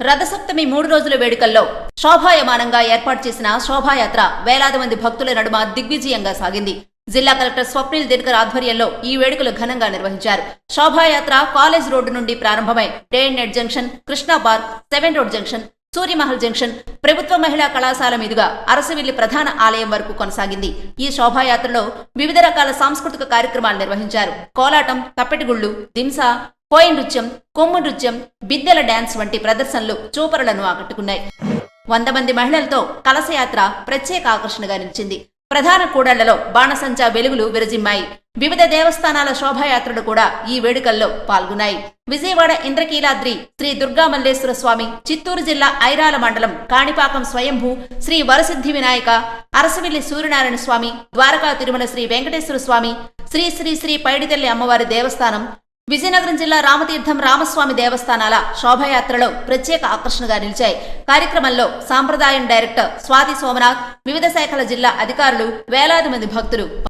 రథసప్తమి మూడు రోజుల వేడుకల్లో శోభాయమానంగా ఏర్పాటు చేసిన శోభాయాత్ర వేలాది మంది భక్తుల నడుమ దిగ్విజయంగా సాగింది. జిల్లా కలెక్టర్ స్వప్నిల్ దినకర్ ఆధ్వర్యంలో ఈ వేడుకలు ఘనంగా నిర్వహించారు. శోభాయాత్ర కాలేజ్ రోడ్డు నుండి ప్రారంభమై డే net junction Krishna park seven road junction Suryamahal junction ప్రభుత్వ మహిళా కళాశాల మీదుగా అరసవిల్లి ప్రధాన ఆలయం వరకు కొనసాగింది. ఈ శోభాయాత్రలో వివిధ రకాల సాంస్కృతిక కార్యక్రమాలు నిర్వహించారు. కోలాటం తప్పెటిగుళ్ళు దింస కోయి నృత్యం కొమ్ము నృత్యం బిద్దెల డాన్స్ వంటి ప్రదర్శనలు చూపరులను ఆకట్టుకున్నాయి. వంద మంది మహిళలతో కలశయాత్ర ప్రత్యేక ఆకర్షణగా నిలిచింది. ప్రధాన కూడళ్ళలో బాణసంచా వెలుగులు విరజిమ్మాయి. వివిధ దేవస్థానాల శోభాయాత్రలు కూడా ఈ వేడుకల్లో పాల్గొన్నాయి. విజయవాడ ఇంద్రకీలాద్రి శ్రీ దుర్గా మల్లేశ్వర స్వామి చిత్తూరు జిల్లా ఐరాల మండలం కాణిపాకం స్వయంభూ శ్రీ వరసిద్ధి వినాయక అరసవిల్లి సూర్యనారాయణ స్వామి ద్వారకా తిరుమల శ్రీ వెంకటేశ్వర స్వామి శ్రీ శ్రీ శ్రీ పైడితల్లి అమ్మవారి దేవస్థానం విజయనగరం జిల్లా రామతీర్థం రామస్వామి దేవస్థానాల శోభయాత్రలో ప్రత్యేక ఆకర్షణగా నిలిచాయి. కార్యక్రమంలో సాంప్రదాయం డైరెక్టర్ స్వాతి సోమనాథ్ వివిధ శాఖల జిల్లా అధికారులు వేలాది మంది భక్తులు